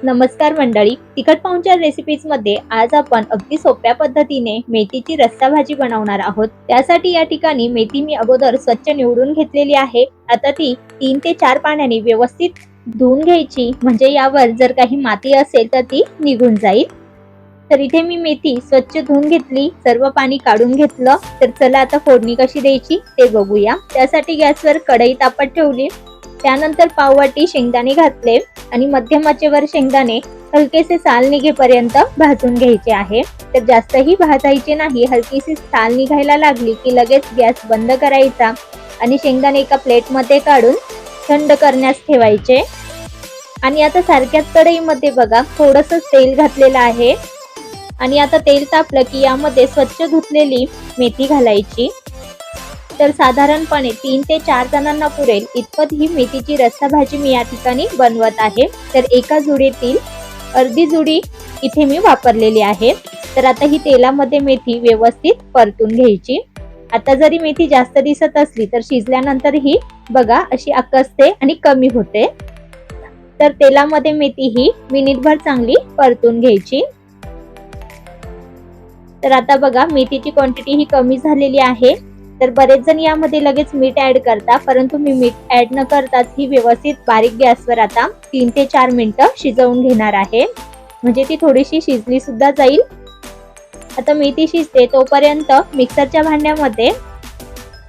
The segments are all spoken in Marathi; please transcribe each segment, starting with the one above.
नमस्कार मंडळी तिखट पाहुणच्या रेसिपीजमध्ये आज आपण अगदी सोप्या पद्धतीने मेथीची रस्सा भाजी बनवणार आहोत. त्यासाठी या ठिकाणी मेथी मी अगोदर स्वच्छ निवडून घेतलेली आहे. आता ती तीन ते चार पाण्याने व्यवस्थित धुवून घ्यायची. म्हणजे यावर जर काही माती असेल तर ती निघून जाईल. तर इथे मी मेथी स्वच्छ धुवून घेतली सर्व पाणी काढून घेतलं. तर चला आता फोडणी कशी द्यायची ते बघूया. त्यासाठी गॅसवर कढई तापत ठेवली. त्यानंतर पाववाटी शेंगदाणे घातले आणि मध्यमाचेवर शेंगदाणे हलकेसे साल निघेपर्यंत भाजून घ्यायचे आहे. तर जास्तही भाजायचे नाही हलकीशी साल निघायला लागली की लगेच गॅस बंद करायचा आणि शेंगदाणे एका प्लेटमध्ये काढून थंड करण्यास ठेवायचे. आणि आता सारख्याच कढईमध्ये बघा थोडस तेल घातलेलं आहे. आणि आता तेल तापलं की यामध्ये स्वच्छ धुतलेली मेथी घालायची. तर साधारणपणे तीन ते चार जणांना पुरेल. इतपत ही मेथीची रस्सा भाजी मी या ठिकाणी बनवत आहे. तर एका जुडीतील अर्धी जुडी इथे मी वापरलेली आहे. तर आता ही तेलामध्ये मेथी व्यवस्थित परतून घ्यायची. आता जरी मेथी जास्त दिसत असली तर शिजल्यानंतर ही बघा अशी आकसते आणि कमी होते. तर तेलामध्ये मेथी ही मिनिटभर चांगली परतून घ्यायची. तर आता बघा मेथीची क्वांटिटी ही कमी झालेली आहे. तर बरेच जण यामध्ये लगेच मीठ ऍड करता परंतु मी मीठ ऍड न करताच ही व्यवस्थित बारीक गॅसवर आता तीन ते चार मिनिटं शिजवून घेणार आहे. म्हणजे ती थोडीशी शिजली सुद्धा जाईल. आता मेथी शिजते तोपर्यंत मिक्सरच्या भांड्यामध्ये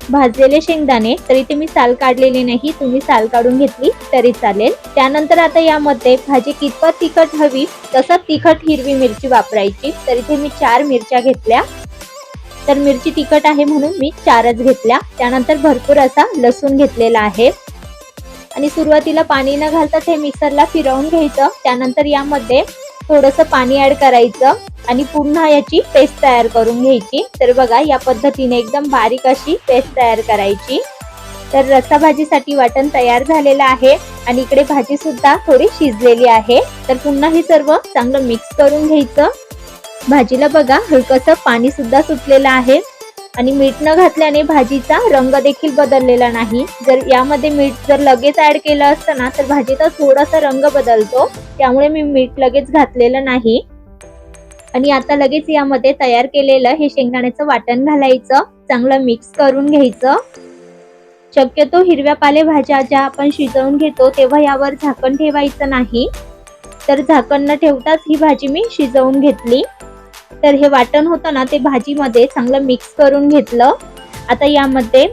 भाजलेले शेंगदाणे तर इथे मी साल काढलेली नाही तुम्ही साल काढून घेतली तरी चालेल. त्यानंतर आता यामध्ये भाजी कितपत तिखट हवी तसं तिखट हिरवी मिरची वापरायची तर इथे मी चार मिरच्या घेतल्या. तर मिरची तिखट आहे म्हणून मी चारच घेतल्या. त्यानंतर भरपूर असा लसूण घेतलेला आहे. आणि सुरुवातीला पाणी न घालताच हे मिक्सरला फिरवून घ्यायचं. त्यानंतर यामध्ये थोडस पाणी ऍड करायचं आणि पुन्हा याची पेस्ट तयार करून घ्यायची. तर बघा या पद्धतीने एकदम बारीक अशी पेस्ट तयार करायची. तर रस्सा भाजीसाठी वाटण तयार झालेलं आहे आणि इकडे भाजी सुद्धा थोडी शिजलेली आहे. तर पुन्हा हे सर्व चांगलं मिक्स करून घ्यायचं. भाजीला बघा हलकस पाणी सुद्धा सुटलेलं आहे. आणि मीठ न घातल्याने भाजीचा रंग देखील बदललेला नाही. जर यामध्ये मीठ जर लगेच ऍड केलं असतं ना तर भाजीचा थोडासा रंग बदलतो. त्यामुळे मी मीठ लगेच घातलेलं नाही. आणि आता लगेच यामध्ये तयार केलेलं हे शेंगदाण्याचं वाटण घालायचं. चांगलं मिक्स करून घ्यायचं. शक्यतो हिरव्या पालेभाज्या ज्या आपण शिजवून घेतो तेव्हा यावर झाकण ठेवायचं नाही. तर झाकण न ठेवताच ही भाजी मी शिजवून घेतली. तर हे वाटण होतं ना ते भाजीमध्ये चांगलं मिक्स करून घेतलं. आता यामध्ये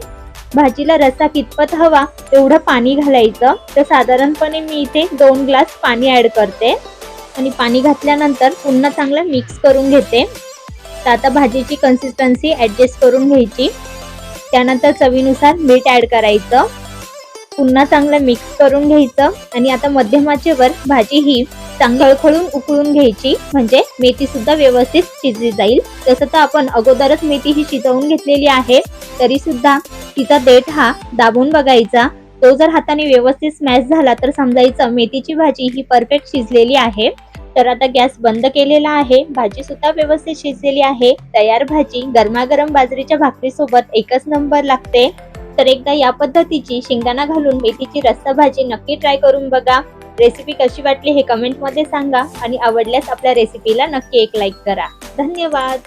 भाजीला रस्सा कितपत हवा तेवढं पाणी घालायचं. तर साधारणपणे मी इथे दोन ग्लास पाणी ॲड करते. आणि पाणी घातल्यानंतर पुन्हा चांगलं मिक्स करून घेते. तर आता भाजीची कन्सिस्टन्सी ॲडजस्ट करून घ्यायची. त्यानंतर चवीनुसार मीठ ॲड करायचं. पुन्हा चांगलं मिक्स करून घ्यायचं. आणि आता मध्यमाचेवर भाजी ही चांगलं खळून उकळून घ्यायची. म्हणजे मेथी सुद्धा व्यवस्थित शिजली जाईल. तसं तर आपण अगोदरच मेथी ही शिजवून घेतलेली आहे. तरी सुद्धा तिचा देठ हा दाबून बघायचा. तो जर हाताने व्यवस्थित स्मॅश झाला तर समजायचं मेथीची भाजी ही परफेक्ट शिजलेली आहे. तर आता गॅस बंद केलेला आहे. भाजी सुद्धा व्यवस्थित शिजलेली आहे. तयार भाजी गरमागरम बाजरीच्या भाकरीसोबत एकच नंबर लागते. तर एकदा या पद्धतीची शेंगदाणा घालून मेथीची रस्सा भाजी नक्की ट्राय करून बघा. रेसिपी कशी वाटली हे कमेंटमध्ये सांगा आणि आवडल्यास आपल्या रेसिपीला नक्की एक लाईक करा. धन्यवाद.